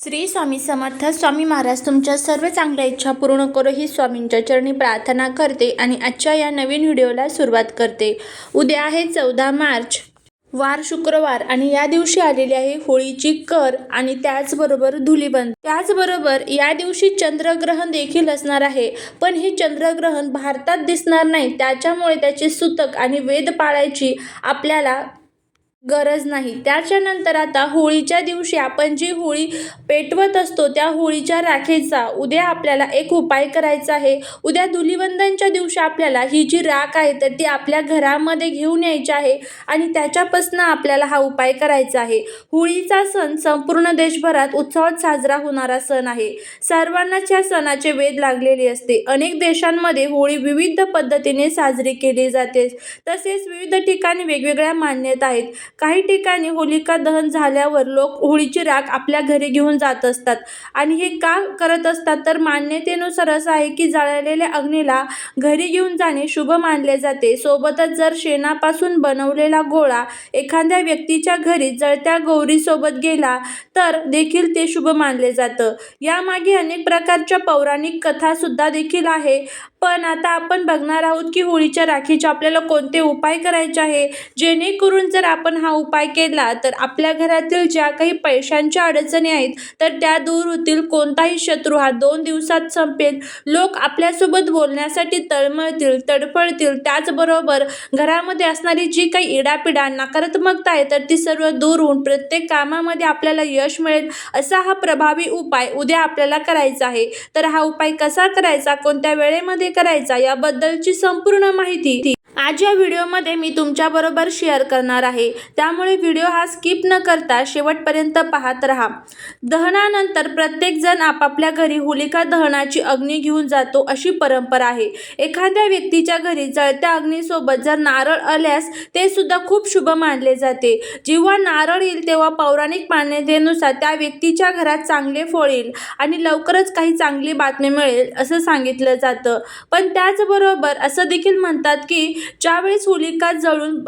श्री स्वामी समर्थ स्वामी महाराज तुमच्या सर्व चांगल्या इच्छा पूर्ण करो ही स्वामींच्या चरणी प्रार्थना करते आणि आजच्या या नवीन व्हिडिओला सुरुवात करते. उद्या आहे चौदा मार्च वार शुक्रवार आणि या दिवशी आलेली आहे होळीची कर आणि त्याचबरोबर धुलीबंद. त्याचबरोबर या दिवशी चंद्रग्रहण देखील असणार आहे पण हे चंद्रग्रहण भारतात दिसणार नाही त्याच्यामुळे त्याचे सूतक आणि वेद पाळायची आपल्याला गरज नाही. त्याच्यानंतर आता होळीच्या दिवशी आपण जी होळी पेटवत असतो त्या होळीच्या राखेचा उद्या आपल्याला एक उपाय करायचा आहे. उद्या धुलिवंदनच्या दिवशी आपल्याला ही जी राख आहे तर ती आपल्या घरामध्ये घेऊन यायची आहे आणि त्याच्यापासून आपल्याला हा उपाय करायचा आहे. होळीचा सण संपूर्ण देशभरात उत्सवात साजरा होणारा सण आहे. सर्वांनाच या सणाचे वेध लागलेले असते. अनेक देशांमध्ये होळी विविध पद्धतीने साजरी केली जाते. तसेच विविध ठिकाणी वेगवेगळ्या मान्यता आहेत. काही ठिकाणी होलिका दहन झाल्यावर लोक होळीची राख आपल्या घरी घेऊन जात असतात. आणि हे का करत असतात? तर मान्यतेनुसार असं आहे की जळलेल्या अग्नीला घरी घेऊन जाणे शुभ मानले जाते. सोबतच जर शेणापासून बनवलेला गोळा एखाद्या व्यक्तीच्या घरी जळत्या गौरीसोबत गेला तर देखील ते शुभ मानले जातं. यामागे अनेक प्रकारच्या पौराणिक कथासुद्धा देखील आहे. पण आता आपण बघणार आहोत की होळीच्या राखीचे आपल्याला कोणते उपाय करायचे आहे? जेणेकरून जर आपण हा उपाय केला तर आपल्या घरातील ज्या काही पैशांच्या अडचणी आहेत तर त्या दूर होतील. कोणताही शत्रू हा दोन दिवसात संपेल. लोक आपल्यासोबत बोलण्यासाठी तळमळतील तडफडतील. त्याचबरोबर घरामध्ये असणारी जी काही इडापिडा नकारात्मकता आहे तर ती सर्व दूर होऊन प्रत्येक कामामध्ये आपल्याला यश मिळेल असा हा प्रभावी उपाय उद्या आपल्याला करायचा आहे. तर हा उपाय कसा करायचा? कोणत्या वेळेमध्ये करायचा याबद्दलची संपूर्ण माहिती आज या व्हिडिओमध्ये मी तुमच्याबरोबर शेअर करणार आहे. त्यामुळे व्हिडिओ हा स्किप न करता शेवटपर्यंत पाहत राहा. दहनानंतर प्रत्येकजण आपापल्या घरी होलिका दहनाची अग्नी घेऊन जातो अशी परंपरा आहे. एखाद्या व्यक्तीच्या घरी जळत्या अग्नीसोबत जर नारळ आल्यास ते सुद्धा खूप शुभ मानले जाते. जेव्हा नारळ येईल तेव्हा पौराणिक मान्यतेनुसार त्या व्यक्तीच्या घरात चांगले फळ येईल आणि लवकरच काही चांगली बातमी मिळेल असं सांगितलं जातं. पण त्याचबरोबर असं देखील म्हणतात की ज्यावेळेस होलिका जळून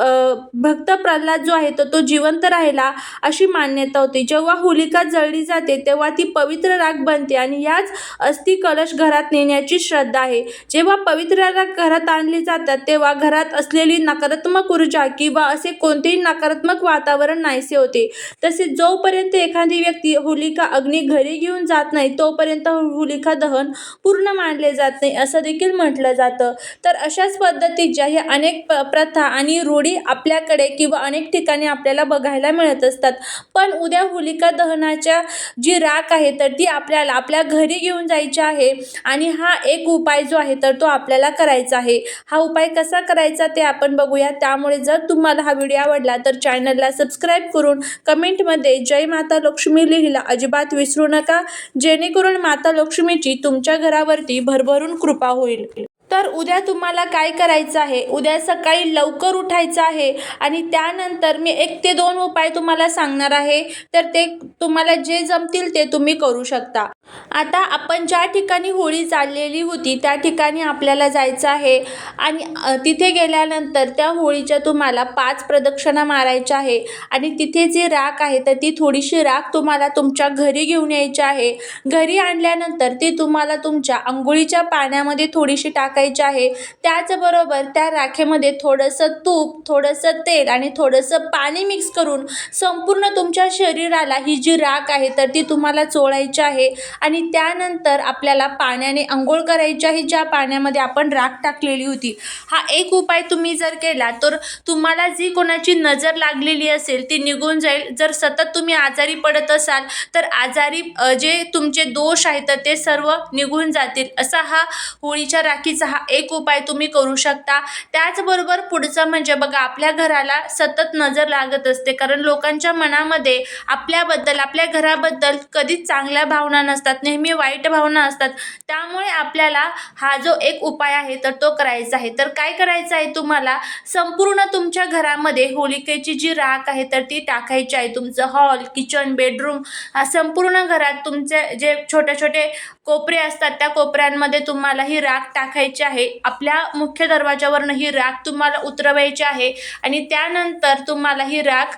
भक्त प्रल्हाद जो आहे तर तो जिवंत राहिला अशी मान्यता होती. जेव्हा होलिका जळली जाते तेव्हा ती पवित्र राग बनते आणि याच अस्थि कलश घरात नेण्याची श्रद्धा आहे. जेव्हा पवित्र राग घरात आणली जातात तेव्हा घरात असलेली नकारात्मक ऊर्जा किंवा असे कोणतेही नकारात्मक वातावरण नाहीसे होते. तसेच जोपर्यंत एखादी व्यक्ती होलिका अग्नी घरी घेऊन जात नाही तोपर्यंत होलिका दहन पूर्ण मानले जात नाही असं देखील म्हटलं जातं. तर अशाच पद्धतीच्या ह्या अनेक प प्रथा आणि रूढी आपल्याकडे किंवा अनेक ठिकाणी आपल्याला बघायला मिळत असतात. पण उद्या होलिका दहनाच्या जी राख आहे तर ती आपल्याला आपल्या घरी घेऊन जायची आहे आणि हा एक उपाय जो आहे तर तो आपल्याला करायचा आहे. हा उपाय कसा करायचा ते आपण बघूया. त्यामुळे जर तुम्हाला हा व्हिडिओ आवडला तर चॅनलला सबस्क्राईब करून कमेंटमध्ये जय माता लक्ष्मी लिहिला अजिबात विसरू नका. जेणेकरून माता लक्ष्मीची तुमच्या घरावरती भरभरून कृपा होईल. तर उद्या तुम्हाला काय करायचं आहे? उद्या सकाळी लवकर उठायचं आहे आणि त्यानंतर मी एक ते दोन उपाय तुम्हाला सांगणार आहे. तर ते तुम्हाला जे जमतील ते तुम्ही करू शकता. आता आपण ज्या ठिकाणी होळी चाललेली होती त्या ठिकाणी आपल्याला जायचं आहे. आणि तिथे गेल्यानंतर त्या होळीच्या तुम्हाला पाच प्रदक्षिणा मारायच्या आहे. आणि तिथे जी राख आहे तर ती थोडीशी राख तुम्हाला तुमच्या घरी घेऊन यायची आहे. घरी आणल्यानंतर ती तुम्हाला तुमच्या आंघोळीच्या पाण्यामध्ये थोडीशी टाकायची आहे. त्याचबरोबर त्या राखेमध्ये थोडंसं तूप थोडंसं तेल आणि थोडंसं पाणी मिक्स करून संपूर्ण तुमच्या शरीराला ही जी राख आहे तर ती तुम्हाला चोळायची आहे. आणि त्यानंतर आपल्याला पाण्याने आंघोळ करायची आहे ज्या पाण्यामध्ये आपण राख टाकलेली होती. हा एक उपाय तुम्ही जर केला तर तुम्हाला जी कोणाची नजर लागलेली असेल ती निघून जाईल. जर सतत तुम्ही आजारी पडत असाल तर आजारी जे तुमचे दोष आहेत तर ते सर्व निघून जातील. असा हा होळीच्या राखीचा हा एक उपाय तुम्ही करू शकता. त्याचबरोबर पुढचं म्हणजे बघा आपल्या घराला सतत नजर लागत असते. कारण लोकांच्या मनामध्ये आपल्याबद्दल आपल्या घराबद्दल कधीच चांगल्या भावना नसतात. नेहमी वाईट भावना असतात. त्यामुळे आपल्याला हा जो एक उपाय आहे तर तो करायचा आहे. तर काय करायचं आहे तुम्हाला? संपूर्ण तुमच्या घरामध्ये होलिकेची जी राख आहे तर ती टाकायची आहे. तुमचं हॉल किचन बेडरूम हा संपूर्ण घरात तुमचे जे छोटे छोटे कोपरे असतात त्या कोपऱ्यांमध्ये तुम्हाला ही राख टाकायची आहे. आपल्या मुख्य दरवाजावरनं ही राख तुम्हाला उतरवायची आहे आणि त्यानंतर तुम्हाला ही राख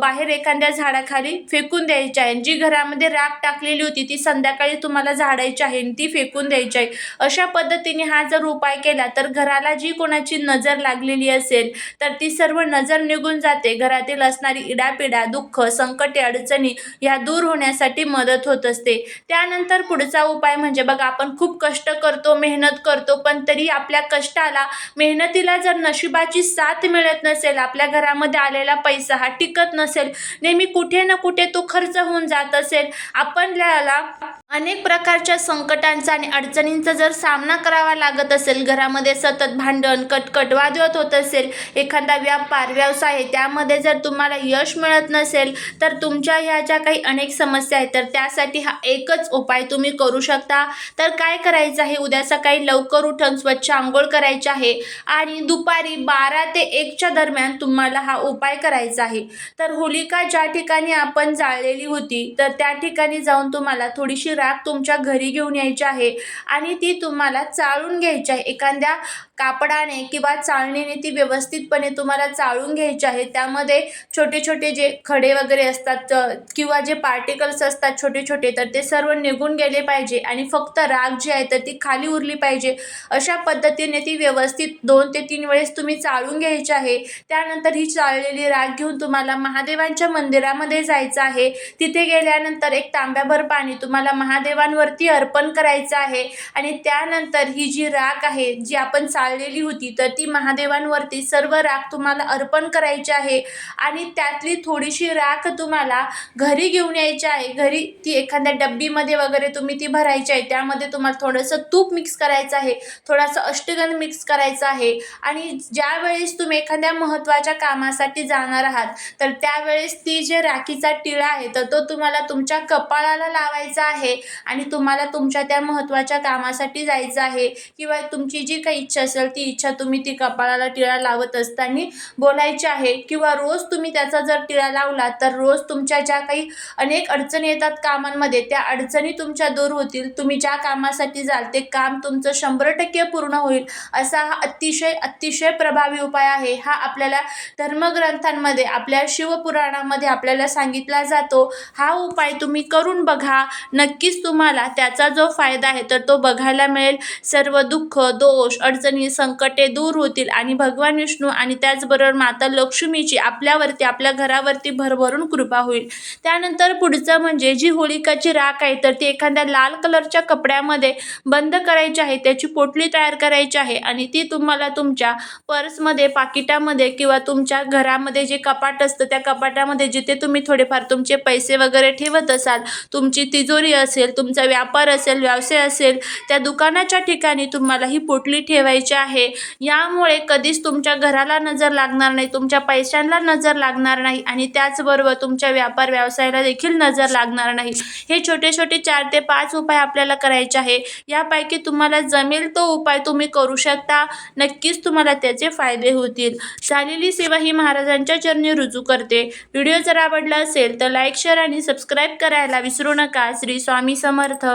बाहेर एखाद्या झाडाखाली फेकून द्यायची आहे. जी घरामध्ये राख टाकलेली होती ती संध्याकाळी तुम्हाला झाडायची आहे आणि ती फेकून द्यायची आहे. अशा पद्धतीने हा जर उपाय केला तर घराला जी कोणाची नजर लागलेली असेल तर ती सर्व नजर निघून जाते. घरातील असणारी इडापिडा दुःख संकटे अडचणी ह्या दूर होण्यासाठी मदत होत असते. त्यानंतर पुढचा उपाय उपाय म्हणजे बघा आपण खूप कष्ट करतो मेहनत करतो पण तरी आपल्या कष्टाला मेहनतीला जर नशिबाची साथ मिळत नसेल आपल्या घरामध्ये आलेला पैसा हा टिकत नसेल नेहमी कुठे ना कुठे तो खर्च होऊन जात असेल आपल्याला अनेक प्रकारच्या संकटांचा आणि अडचणींचा जर सामना करावा लागत असेल घरामध्ये सतत भांडण कटकट वादवत होत असेल एखादा व्यापार व्यवसाय आहे त्यामध्ये जर तुम्हाला यश मिळत नसेल तर तुमच्या ह्या ज्या काही अनेक समस्या आहेत तर त्यासाठी हा एकच उपाय तुम्ही करू शकता. शकता? तर काय करायचं आहे? उद्या सकाळी लवकर उठून स्वच्छ आंघोळ करायची आहे आणि दुपारी बारा ते एकच्या दरम्यान तुम्हाला हा उपाय करायचा आहे. तर होलिका ज्या ठिकाणी आपण जाळलेली होती तर त्या ठिकाणी जाऊन तुम्हाला थोडीशी राख तुमच्या घरी घेऊन यायची आहे आणि ती तुम्हाला चाळून घ्यायची आहे. एखाद्या कापडाने किंवा चाळणीने ती व्यवस्थितपणे तुम्हाला चाळून घ्यायची आहे. त्यामध्ये छोटे छोटे जे खडे वगैरे असतात किंवा जे पार्टिकल्स असतात छोटे छोटे तर ते सर्व निघून गेले पाहिजे आणि फक्त राख जी आहे तर ती खाली उरली पाहिजे. अशा पद्धतीने ती व्यवस्थित दोन ते तीन वेळेस तुम्ही चाळून घ्यायची आहे. त्यानंतर ही चाळलेली राख घेऊन तुम्हाला महादेवांच्या मंदिरामध्ये जायचं आहे. तिथे गेल्यानंतर एक तांब्याभर पाणी तुम्हाला महादेवांवरती अर्पण करायचं आहे. आणि त्यानंतर ही जी राख आहे जी आपण पाळलेली होती. तर ती महादेवांवरती सर्व राख तुम्हाला अर्पण करायची आहे आणि त्यातली थोडीशी राख तुम्हाला घरी घेऊन यायची आहे. घरी ती एखाद्या डब्बीमध्ये वगैरे तुम्ही ती भरायची आहे. त्यामध्ये तुम्हाला थोडंसं तूप मिक्स करायचं आहे. थोडासा अष्टगंध मिक्स करायचा आहे. आणि ज्यावेळेस तुम्ही एखाद्या महत्त्वाच्या कामासाठी जाणार आहात तर त्यावेळेस ती जे राखीचा टिळा आहे तर तो तुम्हाला तुमच्या कपाळाला लावायचा आहे आणि तुम्हाला तुमच्या त्या महत्त्वाच्या कामासाठी जायचं आहे. किंवा तुमची जी काही इच्छा असेल ती इच्छा तुम्ही ती कपाळाला टिळा लावत असताना बोलायची आहे. किंवा रोज तुम्ही त्याचा जर टिळा लावला तर रोज तुमच्या ज्या काही अनेक अडचणी येतात कामांमध्ये त्या अडचणी तुमच्या दूर होतील. तुम्ही ज्या कामासाठी जाल ते काम तुमचं शंभर टक्के पूर्ण होईल. असा हा अतिशय अतिशय प्रभावी उपाय आहे. हा आपल्याला धर्मग्रंथांमध्ये आपल्या शिवपुराणामध्ये आपल्याला सांगितला जातो. हा उपाय तुम्ही करून बघा. नक्कीच तुम्हाला त्याचा जो फायदा आहे तर तो बघायला मिळेल. सर्व दुःख दोष अडचणी संकटे दूर होतील आणि भगवान विष्णू आणि त्याचबरोबर माता लक्ष्मीची आपल्यावरती आपल्या घरावरती भरभरून कृपा होईल. त्यानंतर पुढचं म्हणजे जी होलिकाची राख आहे तर ती एखाद्या लाल कलरच्या कपड्यामध्ये बंद करायची आहे त्याची पोटली तयार करायची आहे आणि ती तुम्हाला तुमच्या पर्समध्ये पाकिटामध्ये किंवा तुमच्या घरामध्ये जे कपाट असतं त्या कपाटामध्ये जिथे तुम्ही थोडेफार तुमचे पैसे वगैरे ठेवत असाल तुमची तिजोरी असेल तुमचा व्यापार असेल व्यवसाय असेल त्या दुकानाच्या ठिकाणी तुम्हाला ही पोटली ठेवायची आहे. यामुळे कधीच तुमच्या घराला नजर लागणार नाही तुमच्या पैशांना नजर लागणार नाही आणि त्याचबरोबर तुमच्या व्यापार व्यवसायाला देखील नजर लागणार नाही. हे छोटे छोटे चार ते पाच उपाय आपल्याला करायचे आहे. यापैकी तुम्हाला जमेल तो उपाय तुम्ही करू शकता. नक्कीच तुम्हाला त्याचे फायदे होतील. झालेली सेवा ही महाराजांच्या चरणी रुजू करते. व्हिडिओ जर आवडला असेल तर लाईक शेअर आणि सबस्क्राईब करायला विसरू नका. श्री स्वामी समर्थ.